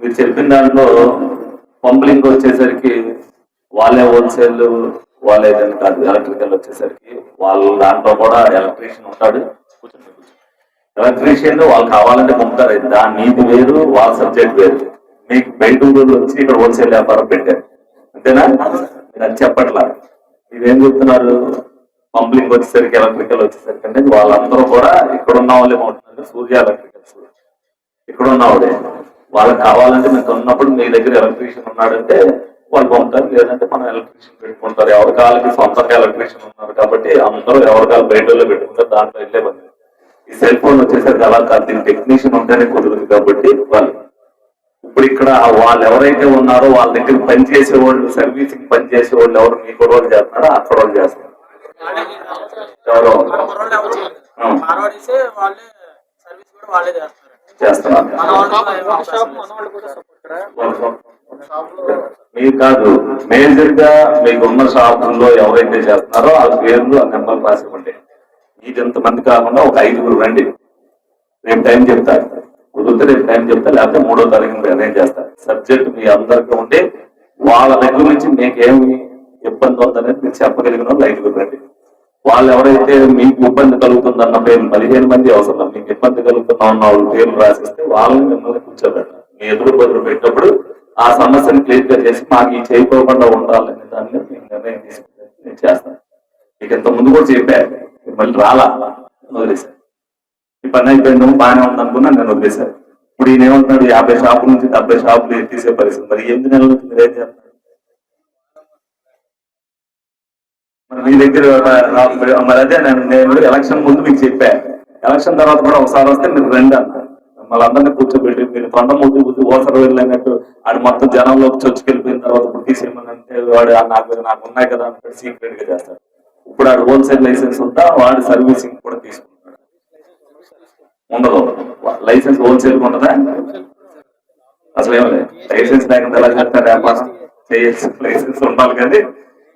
మీరు చెప్పిన దాంట్లో పంప్లింగ్ వచ్చేసరికి వాళ్ళే హోల్సేల్ వాళ్ళే ఏదైనా కాదు ఎలక్ట్రికల్ వచ్చేసరికి వాళ్ళ దాంట్లో కూడా ఎలక్ట్రీషియన్ ఉంటాడు. ఎలక్ట్రీషియన్ వాళ్ళు కావాలంటే పంపుతారు. దాని నీతి వేరు వాళ్ళ సబ్జెక్ట్ వేరు. మీకు బెంగళూరు వచ్చి ఇక్కడ హోల్సేల్ వ్యాపారం పెట్టారు. అంతేనా? మీరు అది చెప్పట్లా. మీరేం చెప్తున్నారు? పంప్లింగ్ వచ్చేసరికి ఎలక్ట్రికల్ వచ్చేసరికి అంటే వాళ్ళందరూ కూడా ఇక్కడ ఉన్న వాళ్ళు ఏమవుతున్నారు సూర్య ఎలక్ట్రికల్స్. ఇక్కడ ఉన్నవాడే వాళ్ళకి కావాలంటే మీకు ఉన్నప్పుడు మీ దగ్గర ఎలక్ట్రీషియన్ ఉన్నాడంటే వాళ్ళు పంపుతారు లేదంటే మనం ఎలక్ట్రీషియన్ పెట్టుకుంటారు. ఎవరి కాళ్ళకి సొంతంగా ఎలక్ట్రీషియన్ ఉన్నారు కాబట్టి అందరూ ఎవరి కాళ్ళు బయట వాళ్ళు పెట్టుకుంటారు. దాంట్లో వెళ్ళే పని ఈ సెల్ ఫోన్ వచ్చేసరికి అలా కాదు. దీని టెక్నీషియన్ ఉంటేనే కుదరదు కాబట్టి వాళ్ళు. ఇప్పుడు ఇక్కడ వాళ్ళు ఎవరైతే ఉన్నారో వాళ్ళ దగ్గర పని చేసే వాళ్ళు సర్వీసింగ్ పని చేసే వాళ్ళు ఎవరు మీ కుర్రోళ్ళు చేస్తున్నారో. అక్కడ వాళ్ళు చేస్తారు ఎవరో వాళ్ళే సర్వీస్ కూడా వాళ్ళే చేస్తారు మీరు కాదు మేజర్గా మీకు ఉన్న షాపుల్లో ఎవరైతే చేస్తున్నారో ఆ పేర్లు ఆ నెంబర్ రాసి ఇవ్వండి మీకు ఎంతమంది కాకుండా ఒక ఐదుగురు రండి. రేపు టైం చెప్తా కుదిరితే రేపు టైం చెప్తా లేకపోతే మూడో తారీఖు అరేంజ్ చేస్తా సబ్జెక్ట్ మీ అందరికీ ఉండి వాళ్ళ దగ్గర నుంచి మీకేమి ఇబ్బంది ఉందనేది మీరు చెప్పగలిగిన వాళ్ళు ఐదుగురు రండి. వాళ్ళు ఎవరైతే మీకు ఇబ్బంది కలుగుతుందన్న పేర్లు పదిహేను మంది అవసరం మీకు ఇబ్బంది కలుగుతున్నా ఉన్న వాళ్ళు పేర్లు రాసిస్తే వాళ్ళని మిమ్మల్ని కూర్చోబెట్టాలి మీ ఎదురు బదులు పెట్టినప్పుడు ఆ సమస్యను క్లియర్గా చేసి మాకు ఈ చేయకోకుండా ఉండాలనే దాన్ని మేము నిర్ణయం తీసుకుంటే. నేను చేస్తాను. మీకు ఇంత ముందు కూడా చెప్పాను. మళ్ళీ రాలా? వదిలేశాను ఈ పని అయిపోయిందో బాగానే ఉందనుకున్నా నేను వదిలేశాను ఇప్పుడు ఈయన ఏమంటున్నాడు? యాభై షాపుల నుంచి డెబ్బై షాపులు తీసే పరిస్థితి. మరి ఎనిమిది నెలల నుంచి మీరు ఏం చేస్తున్నారు మరి మీ దగ్గర మరి అదే నేను నేను ఎలక్షన్ ముందు మీకు చెప్పా. ఎలక్షన్ తర్వాత కూడా ఒకసారి వస్తే మీరు రండి అంట మళ్ళీ అందరినీ కూర్చోబెట్టి మీరు తొండ ముద్దు బుద్ధి ఓసరు వెళ్ళినట్టు ఆడు మొత్తం జనంలోకి చొచ్చుకెళ్ళిపోయిన తర్వాత ఇప్పుడు తీసేయమని అంటే వాడు "ఆ, నాకు నాకు ఉన్నాయి కదా అంటే సీక్రెట్గా చేస్తాడు. ఇప్పుడు ఆడు హోల్సేల్ లైసెన్స్ ఉందా వాడు సర్వీసింగ్ కూడా తీసుకుంటాడు. ఉండదు. లైసెన్స్ హోల్సేల్ ఉండదా? అసలు ఏమలేదు లైసెన్స్ లేకుండా ఎలా చేస్తారు వ్యాపారం? లైసెన్స్ ఉండాలి కానీ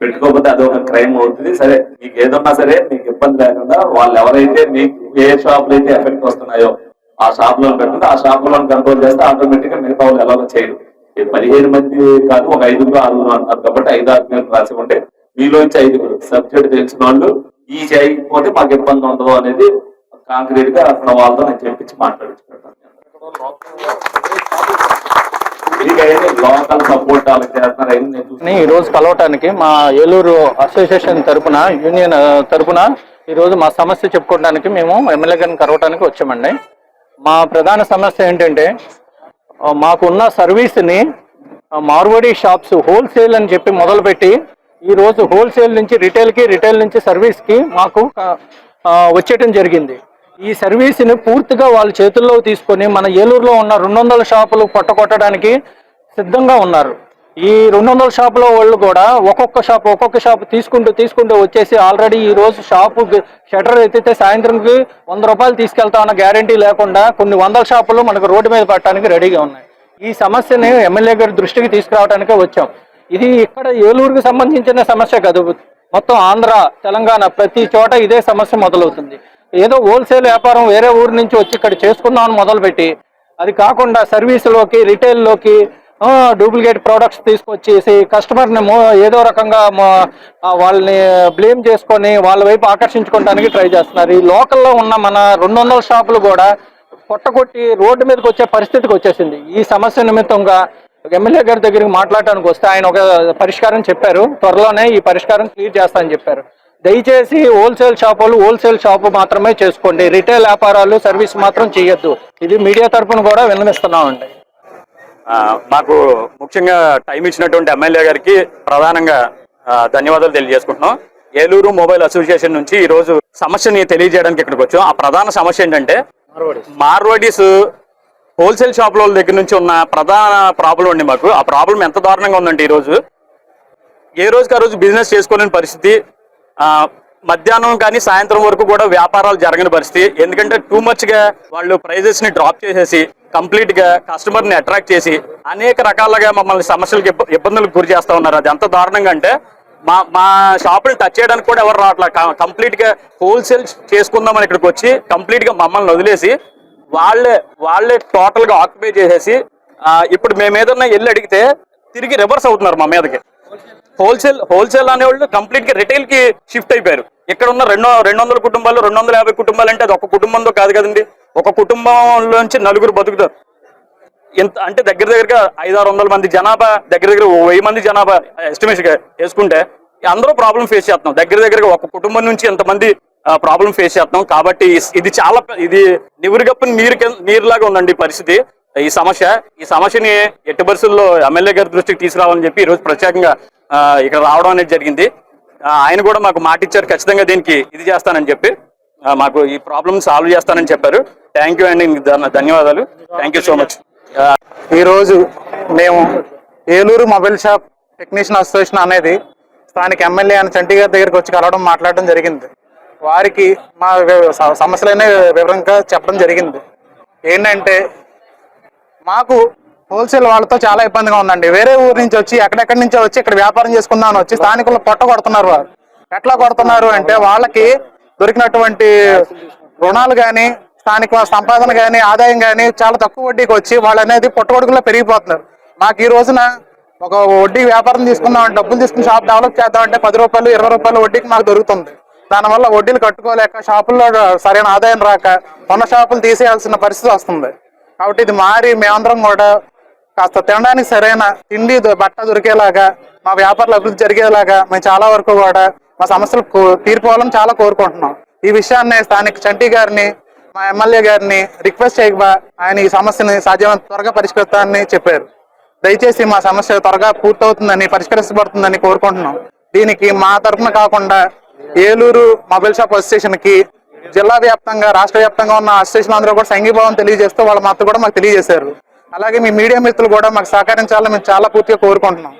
పెట్టుకోకపోతే అది ఒక క్రైమ్ అవుతుంది. సరే మీకు ఏదన్నా సరే మీకు ఇబ్బంది లేకుండా వాళ్ళు ఎవరైతే మీకు ఏ షాపులు అయితే ఎఫెక్ట్ వస్తున్నాయో ఆ షాప్ లోన్ పెట్టుకుని ఆ షాప్ లోన్ కంట్రోల్ చేస్తే ఆటోమేటిక్గా మిగతా వాళ్ళు ఎలా చేయరు. ఇది పదిహేను మంది కాదు ఒక ఐదుగురు ఆరుగురు అంటారు కాబట్టి ఐదు ఆరు పేరు రాసి ఉంటే మీలోంచి ఐదుగురు సబ్జెక్ట్ తెలిసిన వాళ్ళు ఈ చేయకపోతే మాకు ఇబ్బంది ఉండదు అనేది కాంక్రీట్గా అక్కడ వాళ్ళతో నేను చెప్పించి మాట్లాడించుకుంటాను లోకల్ సపోర్ట్ వాళ్ళకి చేస్తున్నారు అవన్నీ నేను చూసి- ని ఈ రోజు కలవటానికి మా ఏలూరు అసోసియేషన్ తరపున యూనియన్ తరపున ఈ రోజు మా సమస్య చెప్పుకోవడానికి మేము ఎమ్మెల్యే గారిని కలవటానికి వచ్చామండి. మా ప్రధాన సమస్య ఏంటంటే మాకున్న సర్వీస్ని మార్వడి షాప్స్ హోల్సేల్ అని చెప్పి మొదలుపెట్టి ఈ రోజు హోల్సేల్ నుంచి రిటైల్కి రిటైల్ నుంచి సర్వీస్కి మాకు వచ్చేయటం జరిగింది. ఈ సర్వీస్ని పూర్తిగా వాళ్ళ చేతుల్లో తీసుకొని మన ఏలూరులో ఉన్న రెండు వందల షాపులు పట్టకొట్టడానికి సిద్ధంగా ఉన్నారు. ఈ రెండు వందల షాపులో వాళ్ళు కూడా ఒక్కొక్క షాప్ ఒక్కొక్క షాప్ తీసుకుంటూ తీసుకుంటూ వచ్చేసి ఆల్రెడీ ఈ రోజు షాపు షటర్ ఎత్తితే సాయంత్రంకి వంద రూపాయలు తీసుకెళ్తా అన్న గ్యారంటీ లేకుండా కొన్ని వందల షాపులు మనకు రోడ్డు మీద పట్టడానికి రెడీగా ఉన్నాయి. ఈ సమస్యని ఎమ్మెల్యే గారి దృష్టికి తీసుకురావడానికే వచ్చాం. ఇది ఇక్కడ ఏలూరుకి సంబంధించిన సమస్య కాదు. మొత్తం ఆంధ్ర తెలంగాణ ప్రతి చోట ఇదే సమస్య మొదలవుతుంది. ఏదో హోల్సేల్ వ్యాపారం వేరే ఊరు నుంచి వచ్చి ఇక్కడ చేసుకుందామని మొదలుపెట్టి అది కాకుండా సర్వీసులోకి రిటైల్లోకి డూప్లికేట్ ప్రోడక్ట్స్ తీసుకొచ్చేసి కస్టమర్ని ఏదో రకంగా వాళ్ళని బ్లేమ్ చేసుకొని వాళ్ళ వైపు ఆకర్షించుకోవడానికి ట్రై చేస్తున్నారు. ఈ లోకల్లో ఉన్న మన రెండు వందల షాపులు కూడా కొట్టకొట్టి రోడ్డు మీదకి వచ్చే పరిస్థితికి వచ్చేసింది. ఈ సమస్య నిమిత్తంగా ఎమ్మెల్యే గారి దగ్గరికి మాట్లాడటానికి వస్తే ఆయన ఒక పరిష్కారం చెప్పారు. త్వరలోనే ఈ పరిష్కారం క్లియర్ చేస్తా అని చెప్పారు. దయచేసి హోల్సేల్ షాపులు హోల్సేల్ షాపు మాత్రమే చేసుకోండి. రిటైల్ వ్యాపారాలు సర్వీస్ మాత్రం చేయొద్దు. ఇది మీడియా తరపున కూడా విన్నవిస్తున్నామండి. మాకు ముఖ్యంగా టైం ఇచ్చినటువంటి ఎమ్మెల్యే గారికి ప్రధానంగా ధన్యవాదాలు తెలియజేసుకుంటున్నాం. ఏలూరు మొబైల్ అసోసియేషన్ నుంచి ఈ రోజు సమస్యని తెలియజేయడానికి ఇక్కడికి వచ్చాం. ఆ ప్రధాన సమస్య ఏంటంటే మార్వాడీస్. హోల్సేల్ షాపుల వాళ్ళ దగ్గర నుంచి ఉన్న ప్రధాన ప్రాబ్లం అండి మాకు. ఆ ప్రాబ్లం ఎంత దారుణంగా ఉందంటే ఈ రోజు ఏ రోజుకి ఆ రోజు బిజినెస్ చేసుకోలేని పరిస్థితి మధ్యాహ్నం కానీ సాయంత్రం వరకు కూడా వ్యాపారాలు జరగని పరిస్థితి. ఎందుకంటే టూ మచ్గా వాళ్ళు ప్రైజెస్ని డ్రాప్ చేసేసి కంప్లీట్గా కస్టమర్ని అట్రాక్ట్ చేసి అనేక రకాలుగా మమ్మల్ని సమస్యలకు ఇబ్బందులకు గురి చేస్తూ ఉన్నారు. అది ఎంత దారుణంగా అంటే మా మా షాపులు టచ్ చేయడానికి కూడా ఎవరు రావట్లేదు కంప్లీట్గా హోల్సేల్ చేసుకుందామని ఇక్కడికి వచ్చి కంప్లీట్గా మమ్మల్ని వదిలేసి వాళ్ళే వాళ్ళే టోటల్గా ఆక్యుపై చేసేసి ఇప్పుడు మేము ఏదన్నా వెళ్ళి అడిగితే తిరిగి రివర్స్ అవుతున్నారు మా మీదకి. హోల్సేల్ హోల్సేల్ అనేవాళ్ళు కంప్లీట్గా రిటైల్కి షిఫ్ట్ అయిపోయారు. ఇక్కడ ఉన్న రెండు రెండు వందల కుటుంబాలు రెండు వందల యాభై కుటుంబాలు అంటే అది ఒక కుటుంబంతో కాదు కదండి. ఒక కుటుంబంలోంచి నలుగురు బతుకుతారు. ఇంత అంటే దగ్గర దగ్గరగా ఐదు ఆరు వందల మంది జనాభా దగ్గర దగ్గర వెయ్యి మంది జనాభా ఎస్టిమేషన్ వేసుకుంటే అందరూ ప్రాబ్లం ఫేస్ చేస్తున్నాం. దగ్గర దగ్గరగా ఒక కుటుంబం నుంచి ఎంతమంది ప్రాబ్లం ఫేస్ చేస్తున్నాం. కాబట్టి ఇది చాలా ఇది నివురుగప్పని నీరు నీరులాగా ఉందండి పరిస్థితి. ఈ సమస్య ఈ సమస్యని ఎట్టి పరిస్థితుల్లో ఎమ్మెల్యే గారి దృష్టికి తీసుకురావాలని చెప్పి ఈరోజు రోజు ప్రత్యేకంగా ఇక్కడ రావడం అనేది జరిగింది. ఆయన కూడా మాకు మాట ఇచ్చారు ఖచ్చితంగా దీనికి ఇది చేస్తానని చెప్పి. మాకు ఈ ప్రాబ్లమ్ సాల్వ్ చేస్తానని చెప్పారు. థ్యాంక్ యూ అండి ధన్యవాదాలు. థ్యాంక్ యూ సో మచ్ ఈరోజు మేము Eluru mobile shop technician association అనేది స్థానిక ఎమ్మెల్యే అని చంటి గారి దగ్గరికి వచ్చి కలవడం మాట్లాడడం జరిగింది. వారికి మా సమస్యలనే వివరంగా చెప్పడం జరిగింది. ఏంటంటే మాకు హోల్సేల్ వాళ్ళతో చాలా ఇబ్బందిగా ఉందండి. వేరే ఊరు నుంచి వచ్చి ఎక్కడెక్కడి నుంచో వచ్చి ఇక్కడ వ్యాపారం చేసుకుందామని వచ్చి స్థానికులు పొట్ట కొడుతున్నారు వారు. ఎట్లా కొడుతున్నారు అంటే వాళ్ళకి దొరికినటువంటి రుణాలు కానీ స్థానిక సంపాదన కానీ ఆదాయం కానీ చాలా తక్కువ వడ్డీకి వచ్చి వాళ్ళు అనేది పొట్టగొడుకులో పెరిగిపోతున్నారు. మాకు ఈ రోజున ఒక వడ్డీ వ్యాపారం తీసుకుందాం డబ్బులు తీసుకుని షాప్ డెవలప్ చేద్దామంటే పది రూపాయలు ఇరవై రూపాయలు వడ్డీకి మాకు దొరుకుతుంది. దానివల్ల వడ్డీలు కట్టుకోలేక షాపుల్లో సరైన ఆదాయం రాక ఉన్న షాపులు తీసేయాల్సిన పరిస్థితి వస్తుంది. కాబట్టి ఇది మారి మేమందరం కూడా కాస్త తినడానికి సరైన తిండి బట్ట దొరికేలాగా మా వ్యాపారాలు అభివృద్ధి జరిగేలాగా మేము చాలా వరకు కూడా మా సమస్యలు తీర్పోవాలని తీరిపోవాలని చాలా కోరుకుంటున్నాం. ఈ విషయాన్ని స్థానిక చంటి గారిని మా ఎమ్మెల్యే గారిని రిక్వెస్ట్ చేయగా ఆయన ఈ సమస్యని సాధ్యమైన త్వరగా పరిష్కరిస్తానని చెప్పారు. దయచేసి మా సమస్య త్వరగా పూర్తవుతుందని పరిష్కరించబడుతుందని కోరుకుంటున్నాం. దీనికి మా తరఫున కాకుండా ఏలూరు మొబైల్ షాప్ అసోసియేషన్కి జిల్లా వ్యాప్తంగా రాష్ట్ర వ్యాప్తంగా ఉన్న అసోసియేషన్ అందరూ కూడా సంఘీభావం తెలియజేస్తూ వాళ్ళ మద్దతు కూడా మాకు తెలియజేశారు. అలాగే మీ మీడియా మిత్రులు కూడా మాకు సహకరించాలని మేము చాలా పూర్తిగా కోరుకుంటున్నాం.